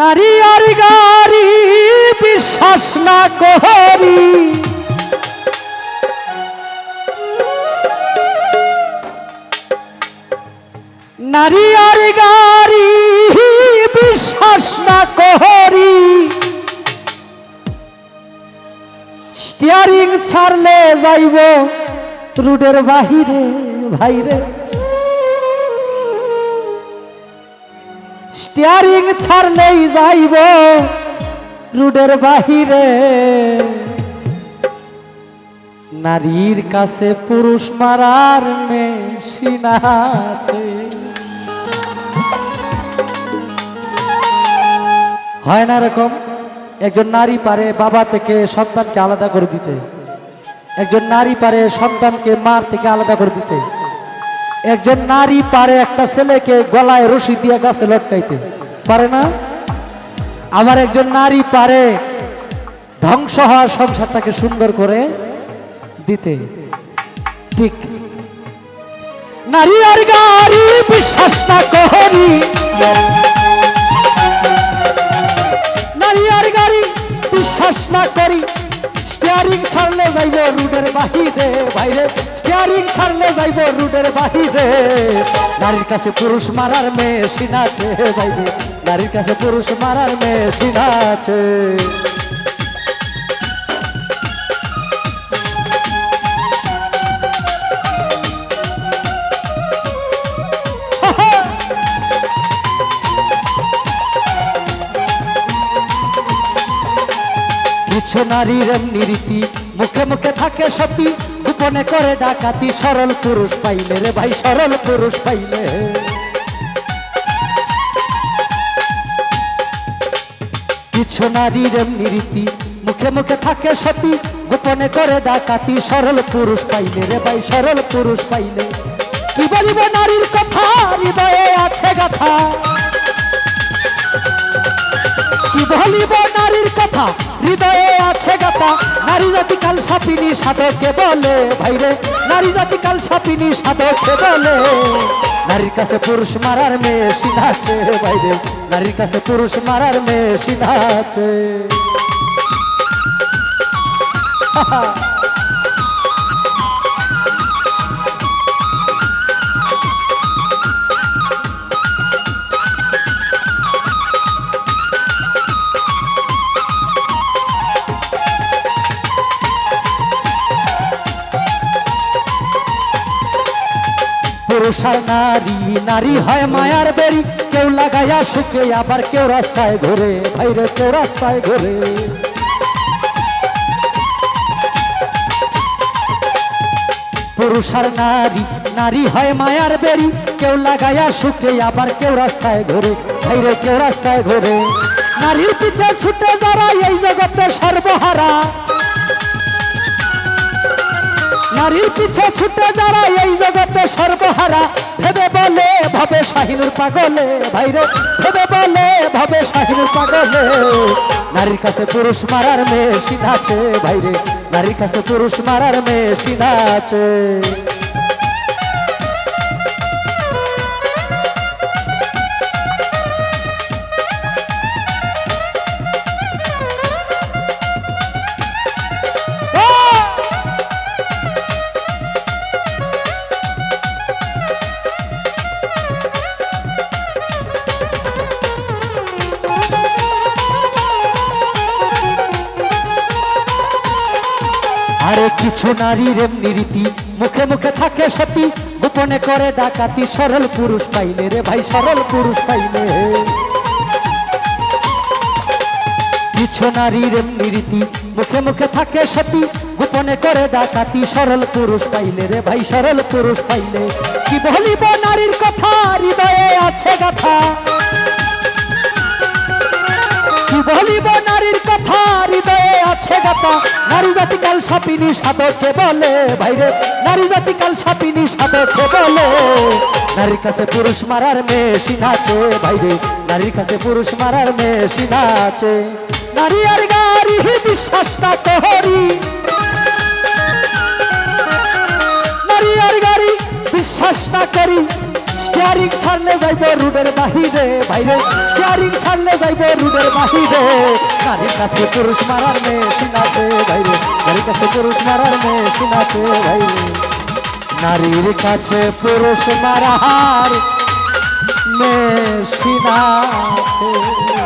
নারী আর গাড়ি বিশ্বাস না করি। নারী আর গাড়ি বিশ্বাস না করি। স্টিয়ারিং ছাড়লে যাইব রুডের বাহিরে, ভাইরে। স্টিয়ারিং ছাড়লেই যাইব রুডের বাহিরে। নারীর কাছে পুরুষ মারার মেশিন আছে। হয় না এরকম? একজন নারী পারে বাবা থেকে সন্তানকে আলাদা করে দিতে। একজন নারী পারে সন্তানকে মার থেকে আলাদা করে দিতে। একজন নারী পারে একটা ছেলেকে গলায় রশি দিয়ে গাছে লটকাইতে। পারে না? আমার একজন নারী পারে ধ্বংস হওয়ার সংসারটাকে সুন্দর করে দিতে। ঠিক। নারী আর গাড়ি বিশ্বাস না করি নারী আর গাড়ি বিশ্বাস না করি। স্টিয়ারিং ছাড়লে যাইব রুডের বাহিরে, বাইরে। স্টিয়ারিং ছাড়লে যাইব রুডের বাহিরে। নারীর কাছে পুরুষ মারার মেশিন আছে, বাইরে। নারীর কাছে পুরুষ মারার মেশিন আছে। কিছু নারীর রীতি মুখে মুখে থাকে সতী, গোপনে করে ডাকাতি। সরল পুরুষ পাইলে রে ভাই, সরল পুরুষ পাইলে। কিছু নারীর রীতি মুখে মুখে থাকে সতী, গোপনে করে ডাকাতি। সরল পুরুষ পাইলে রে ভাই, সরল পুরুষ পাইলে। কি বলিব নারীর কথা? হৃদয়ে আছে গাথা। কি বলিব নারীর কথা? হৃদয়ে আছে গাতা নারী জাতি কাল সাপিনী সাধকে বলে ভাইরে নারী জাতি কাল সাপিনী সাধকে বলে। নারীর কাছে পুরুষ মারার মেশিন আছে ভাইরে নারীর কাছে পুরুষ মারার মেশিন আছে। পুরুষ নারী নারী হয় মায়ার বেরি। কেউ লাগাইয়া সুখে আবার কেউ রাস্তায় ঘুরে ভাইরে কেউ রাস্তায় ঘুরে পুরুষ আর নারী নারী হয় মায়ার বেরি। কেউ লাগাইয়া সুখে আবার কেউ রাস্তায় ঘুরে ভাইরে কেউ রাস্তায় ঘুরে নারীর পিছে ছুটে যারা, এই জগতে সর্বহারা। নারীর পিছে ছুটে যারা এই জগতে সর্বহারা। ভেবে বলে, ভবে শাহিনুর পাগলে, ভাইরে। ভেবে বলে, ভাবে শাহিনুর পাগলে। নারীর কাছে পুরুষ মারার মেয়ে সিধাছে ভাইরে। নারীর কাছে পুরুষ মারার মেয়ে আছে। কিছু নারীর এমনি রীতি। মুখে মুখে থাকে সতী। গোপনে করে ডাকাতি, সরল পুরুষ পাইলে রে ভাই, সরল পুরুষ পাইলে। কিছু নারীর এমনি রীতি। মুখে মুখে থাকে সতী। গোপনে করে ডাকাতি, সরল পুরুষ পাইলে রে ভাই, সরল পুরুষ পাইলে। কি বলিব নারীর কথা? হৃদয়ে আছে গাথা। গাথা নারী জাতি কাল সাপিনী সাধকে বলে, ভাইরে, নারী জাতি কাল সাপিনী সাধকে বলে। নারীর কাছে পুরুষ মারার মেশিন আছে, ভাইরে, নারীর কাছে পুরুষ মারার মেশিন আছে। নারী আর গাড়ি বিশ্বাস না করি নারী আর গাড়ি বিশ্বাস না করি। স্টিয়ারিং ছাড়লে যাইব রুডের বাহিরে, বাইরে। ক্যারিং ছাড়লে যাইব রুডের বাহিরে। গাড়ির কাছে পুরুষ মারার মেয়ে আছে বাইরে নারীর কাছে পুরুষ মারার মেয়ে শোনাতে বাইরে নারীর কাছে পুরুষ মারার মেয়ে আছে